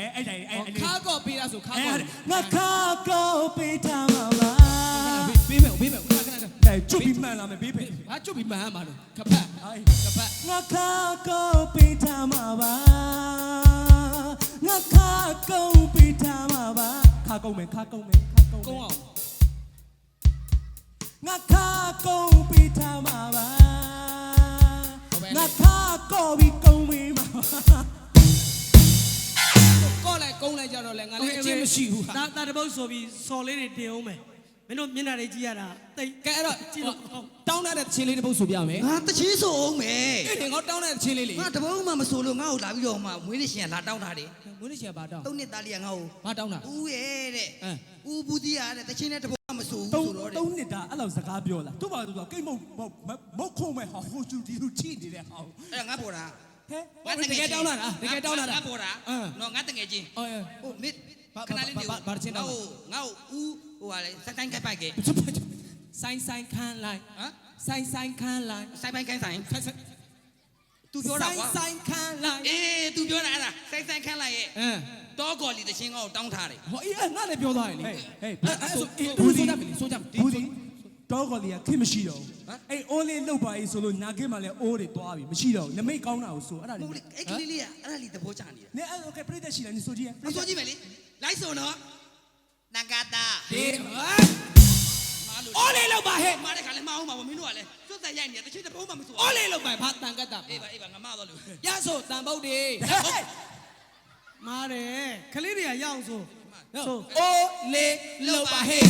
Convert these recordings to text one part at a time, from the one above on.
အဲအဲ့တိုင်းအဲ့အဲ့ခါကော့ပေးတာဆိုခါအဲ့ကော့ငါခါကောပေးထားမှာပါပေးမယ်ပေးမယ်ခဏခဏအဲကျွတ်ပြီးမှန်လာမယ်ဘေးဖေဘာကျွတ်ပြီးမှန်မှာလို့ခပတ်ဟိုင်းခပတ်ငါခါကောပေးထားမှာပါငါခါကောပေးထားမှာပါခါကုန်မယ်ခါကုန်မယ်ခါကုန်ကုန်းအောင်ငါခါကောပေးထားမှာပါငါခါကောပြီးကုန်ပြီမှာ ကော့လိုက်ကုန်းလိုက်ကြတော့လေငါလည်းအချင်းမရှိဘူးဟာဒါဒါတပုတ်ဆိုပြီးစော်လေးတွေတင်အောင်မယ်မင်းတို့မျက်နှာတွေကြည့်ရတာတိတ်ကဲအဲ့တော့ကြည့်လို့တောင်းတဲ့ချင်းလေးတစ်ပုတ်ဆိုပြမယ်ငါတချင်းဆိုအောင်မယ်အဲ့ဒီငါတောင်းတဲ့ချင်းလေးလေငါတပုံးမှမဆိုလို့ငါ့ကိုလာပြီးတော့မှမွေးနေ့ရှင်ကလာတောင်းတာတယ်မွေးနေ့ရှင်ဘာတောင်းသုံးနှစ်သားလေးကငါ့ကိုဘာတောင်းတာဦးရဲ့တဲ့အင်းဦးဘူးတီးရတဲ့တချင်းနဲ့တပုံးမှမဆိုတုံးဘူးဆိုတော့တဲ့တုံးနှစ်တာအဲ့လောက်စကားပြောလားသူ့ဘာသူကကိတ်မုတ်မုတ်မုတ်ခုံးမဲ့ဟာဟိုကျူဒီဟိုချိနေတဲ့ဟာအဲ့ဒါငါပေါ်တာ ဟဲ့ငါတကယ်တောင်းတာလားတကယ်တောင်းတာငါပေါ်တာအင်းနော်ငါတကယ်ချင်းအော်ဟိုမစ်ဘာခဏလေးနေဘာဘာဘာချင်းတောင်းငါ့ကိုငါ့ကိုဦးဟိုဟာလေစက်တိုင်းကပ်ပိုက်ကဲဆိုင်ဆိုင်ခန်းလိုက်ဟမ်ဆိုင်ဆိုင်ခန်းလိုက်ဆိုင်ပိုင်းခိုင်းဆိုင်ဆိုင်ဆိုင်သူပြောတာဆိုင်ကွာဆိုင်ခန်းလိုက်အေးသူပြောတာအဲ့ဒါဆိုင်ဆိုင်ခန့်လိုက်ရဲ့အင်းတောကော်လီတချင်းကောတောင်းထားတယ်ဟောအေးငါလည်းပြောသွားတယ်လေဟေးဟေးအဲ့အဲ့ဆိုအေးဘူးဘူးဒီဆိုတတ်ပြီဆိုကြမယ်ဘူးဒီ တောကော်လီကခင်မရှိတော့ဘူးဟမ်အဲ့ only လောက်ပါရေးဆိုလို့နာခင်မှာလည်း O တွေသွားပြီမရှိတော့ဘူးနမိတ်ကောင်းတာကိုဆိုအဲ့ဒါမလေးဟုတ်လေအဲ့ကလေးလေးကအဲ့ဒါလေးသဘောကျနေတာနဲအဲ့ okay ပြည့်တဲ့ရှိလားနေဆိုကြည့်ရအစောကြီးပဲလေလိုက်စုံတော့နဂတာဒီဟာမာလို့ only လောက်ပါဟဲ့မာတဲ့ခါလဲမအောင်ပါဘူးမင်းတို့ကလဲသွတ်သက်ရိုက်နေတာတချို့တပုံးမှမဆို only လောက်ပါဘာတန်ကတာအေးပါအေးပါငမတော့လို့ရဆိုတန်ပုတ်တွေမာတယ်ခလေးတွေကရအောင်ဆို O လေးလောက်ပါဟဲ့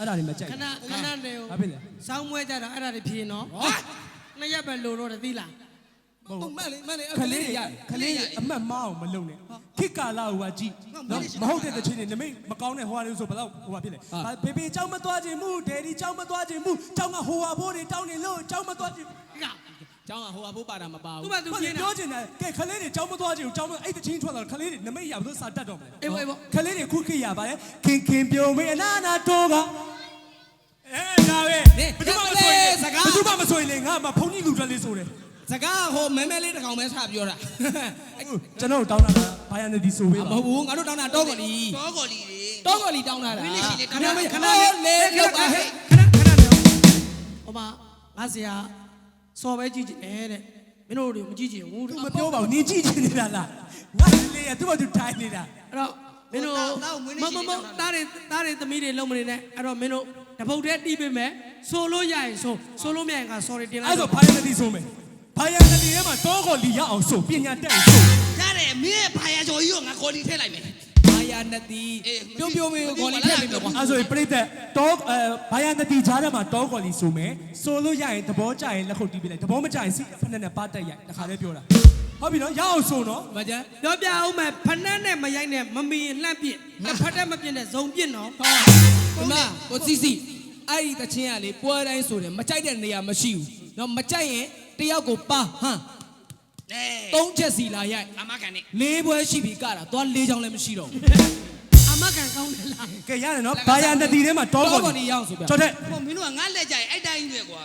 အဲ့ဒါတွေမကြိုက်ခဏခဏနေဟိုဘာဖြစ်လဲစောင်းမွဲကြတာအဲ့ဒါတွေဖြေနော်ဟာနှစ်ရက်ပဲလိုတော့တယ်သီလားဟုတ်မှန်လေမှန်လေခလေးရခလေးရအမှတ်မအောင်မလုပ်နဲ့ခိကာလာဟိုကကြည့်နော်မဟုတ်တဲ့တချင်နေနမိတ်မကောင်းတဲ့ဟိုဟာတွေဆိုဘလောက်ဟိုဟာဖြစ်လဲဘေဘေကြောက်မသွားခြင်းမူဒယ်ဒီကြောက်မသွားခြင်းမူကြောက်ကဟိုဟာဘိုးတွေတောင်းနေလို့ကြောက်မသွားခြင်း ကျောင်းကဟိုအဖိုးပါတာမပါဘူးသူကသူပြင်းတာပြောချင်တယ်ကဲခလေးတွေကြောင်းမသွားချင်ဘူးကြောင်းမအဲ့တချင်းထွက်တော့ခလေးတွေနမိတ်ရဘူးသူစာတတ်တော့မယ်အေးပေါ့အေးပေါ့ခလေးတွေခုခေတ်ရပါလေခင်ခင်ပြုံမေအနာနာတော့ကအဲဒါပဲဘယ်သူမှမဆိုရင်စကားဘယ်သူမှမဆိုရင်လေငါမှဖုန်ကြီးလူတွေလေးဆိုတယ်စကားဟိုမဲမဲလေးတစ်ကောင်ပဲဆပြောတာကျွန်တော်တောင်းတာဘာရနေဒီဆိုပေးပါမဟုတ်ဘူးငါတို့တောင်းတာတော့ကော်လီတော့ကော်လီတွေတော့ကော်လီတောင်းတာလားခဏလေးခဏလေးလောက်ပါဟဲ့ခဏခဏနေဟိုမှာငါဆရာ စော်ပဲကြည့်ကြည့်အဲတဲ့မင်းတို့တွေမကြည့်ကြည့်ဘူးတဲ့မပြောပါဘူးနင်ကြည့်ချင်နေတာလားငါလေးရသူ့ဘာသူထိုင်နေတာအဲ့တော့မင်းတို့မမမတားတယ်တားတယ်သမီးတွေလုံးမနေနဲ့အဲ့တော့မင်းတို့တပုတ်တည်းတီးပေးမယ်ဆိုလို့ရရင်ဆိုဆိုလို့မရရင်က sorry တင်လိုအဲ့က်ဆိုဘာယန်ဒီဆိုမယ်ဘာယန်ဒီထဲမှာတောကောလီရအောင်ဆိုပညာတက်ဆိုရတယ်မင်းရဲ့ဘာယာကျော်ကြီးကိုငါကော်လီထည့်လိုက်မယ်ဘာ ယာနတီပြုံးပြုံးမေးကိုလီထည့်နေမှာကွာအဲ့ဆိုပြိသက်တောအဲဘာယန်ဒီကြားထဲမှာတောကောလီဆိုမယ်ဆိုလို့ရရင်သဘောကျရင်လက်ခုပ်တီးပေးလိုက်သဘောမကျရင်စိဖက်နဲ့ပါတက်ရိုက်တခါလေးပြောတာဟုတ်ပြီနော်ရအောင်ဆိုနော်မကြပြောပြအောင်မယ်ဖနက်နဲ့မရိုက်နဲ့မမီလှန့်ပြစ်တစ်ဖက်တည်းမပြစ်နဲ့ဇုံပြစ်နော်ဟာဒီမှာကိုစီစီအဲ့ဒီတချင်းကလေပွဲတိုင်းဆိုတယ်မကြိုက်တဲ့နေရာမရှိဘူးနော်မကြိုက်ရင်တယောက်ကိုပါဟမ်နဲ သုံးချက်စီလာရိုက်အမကန်နေလေးပွဲရှိပြီကတာသွားလေးချောင်းလည်းမရှိတော့ဘူးအမကန်ကောင်းတယ်လားကဲရတယ်နော်ဘာယန်ဒီထဲမှာတောကောလီတောကောလီရအောင်ဆိုပြကျော်တဲ့ဟိုမင်းတို့ကငါလက်ကြိုက်အဲ့တိုင်းပဲကွာ